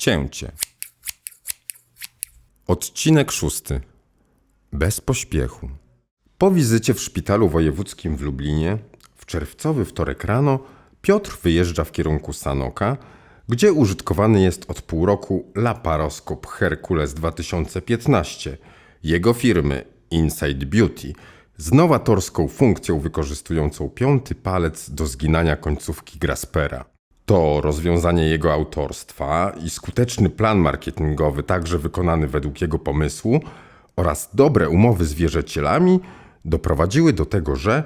Cięcie. Odcinek szósty. Bez pośpiechu. Po wizycie w szpitalu wojewódzkim w Lublinie w czerwcowy wtorek rano Piotr wyjeżdża w kierunku Sanoka, gdzie użytkowany jest od pół roku laparoskop Herkules 2015 jego firmy Inside Beauty z nowatorską funkcją wykorzystującą piąty palec do zginania końcówki Graspera. To rozwiązanie jego autorstwa i skuteczny plan marketingowy, także wykonany według jego pomysłu, oraz dobre umowy z wierzycielami doprowadziły do tego, że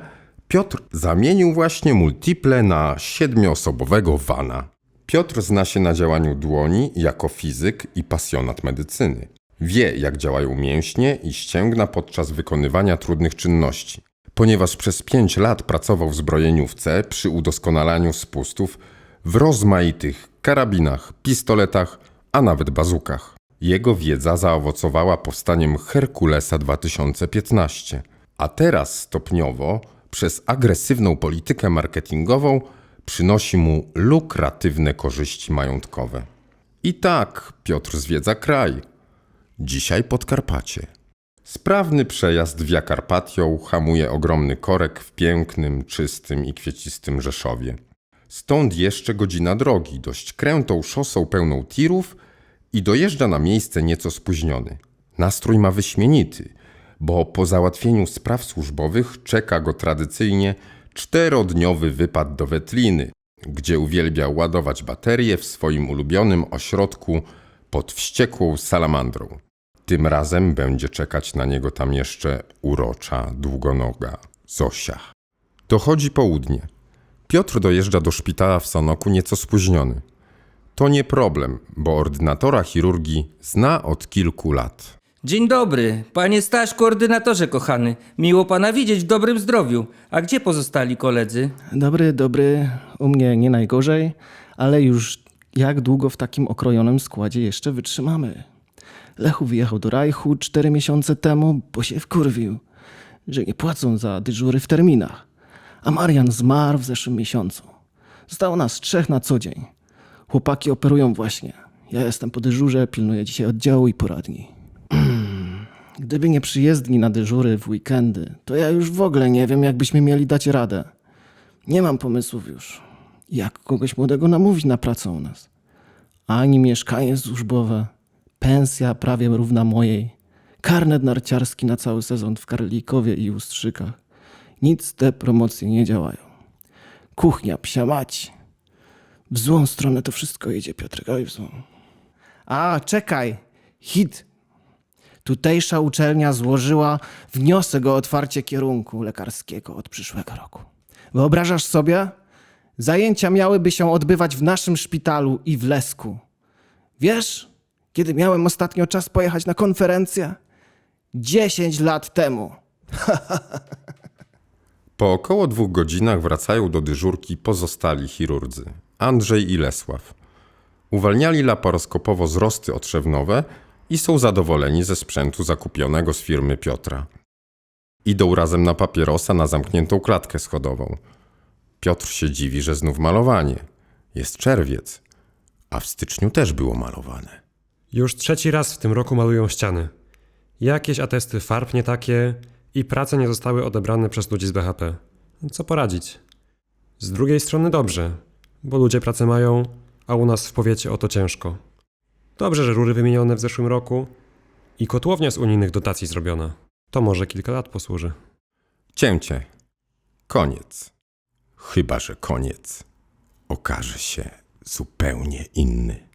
Piotr zamienił właśnie multiple na siedmioosobowego vana. Piotr zna się na działaniu dłoni jako fizyk i pasjonat medycyny. Wie, jak działają mięśnie i ścięgna podczas wykonywania trudnych czynności. Ponieważ przez pięć lat pracował w zbrojeniówce przy udoskonalaniu spustów w rozmaitych karabinach, pistoletach, a nawet bazukach. Jego wiedza zaowocowała powstaniem Herkulesa 2015, a teraz stopniowo przez agresywną politykę marketingową przynosi mu lukratywne korzyści majątkowe. I tak Piotr zwiedza kraj. Dzisiaj Podkarpacie. Sprawny przejazd Via Carpatią hamuje ogromny korek w pięknym, czystym i kwiecistym Rzeszowie. Stąd jeszcze godzina drogi, dość krętą szosą pełną tirów i dojeżdża na miejsce nieco spóźniony. Nastrój ma wyśmienity, bo po załatwieniu spraw służbowych czeka go tradycyjnie czterodniowy wypad do Wetliny, gdzie uwielbia ładować baterie w swoim ulubionym ośrodku pod wściekłą salamandrą. Tym razem będzie czekać na niego tam jeszcze urocza, długonoga Zosia. Dochodzi południe. Piotr dojeżdża do szpitala w Sanoku nieco spóźniony. To nie problem, bo ordynatora chirurgii zna od kilku lat. Dzień dobry, panie Staś, koordynatorze kochany. Miło pana widzieć w dobrym zdrowiu. A gdzie pozostali koledzy? Dobry, dobry. U mnie nie najgorzej, ale już jak długo w takim okrojonym składzie jeszcze wytrzymamy? Lechu wyjechał do Rajchu cztery miesiące temu, bo się wkurwił, że nie płacą za dyżury w terminach. A Marian zmarł w zeszłym miesiącu. Zostało nas trzech na co dzień. Chłopaki operują właśnie. Ja jestem po dyżurze, pilnuję dzisiaj oddziału i poradni. Gdyby nie przyjezdni na dyżury w weekendy, to ja już w ogóle nie wiem, jakbyśmy mieli dać radę. Nie mam pomysłów już, jak kogoś młodego namówić na pracę u nas. Ani mieszkanie służbowe, pensja prawie równa mojej, karnet narciarski na cały sezon w Karlikowie i Ustrzykach. Nic te promocje nie działają. Kuchnia, psia mać. W złą stronę to wszystko idzie, Piotrek, oj w złą. A, czekaj, hit. Tutejsza uczelnia złożyła wniosek o otwarcie kierunku lekarskiego od przyszłego roku. Wyobrażasz sobie? Zajęcia miałyby się odbywać w naszym szpitalu i w Lesku. Wiesz, kiedy miałem ostatnio czas pojechać na konferencję? Dziesięć lat temu. Po około dwóch godzinach wracają do dyżurki pozostali chirurdzy Andrzej i Lesław. Uwalniali laparoskopowo zrosty otrzewnowe i są zadowoleni ze sprzętu zakupionego z firmy Piotra. Idą razem na papierosa na zamkniętą klatkę schodową. Piotr się dziwi, że znów malowanie. Jest czerwiec, a w styczniu też było malowane. Już trzeci raz w tym roku malują ściany. Jakieś atesty farb nie takie i prace nie zostały odebrane przez ludzi z BHP. Co poradzić? Z drugiej strony dobrze, bo ludzie pracę mają, a u nas w powiecie o to ciężko. Dobrze, że rury wymienione w zeszłym roku i kotłownia z unijnych dotacji zrobiona. To może kilka lat posłuży. Cięcie. Koniec. Chyba, że koniec okaże się zupełnie inny.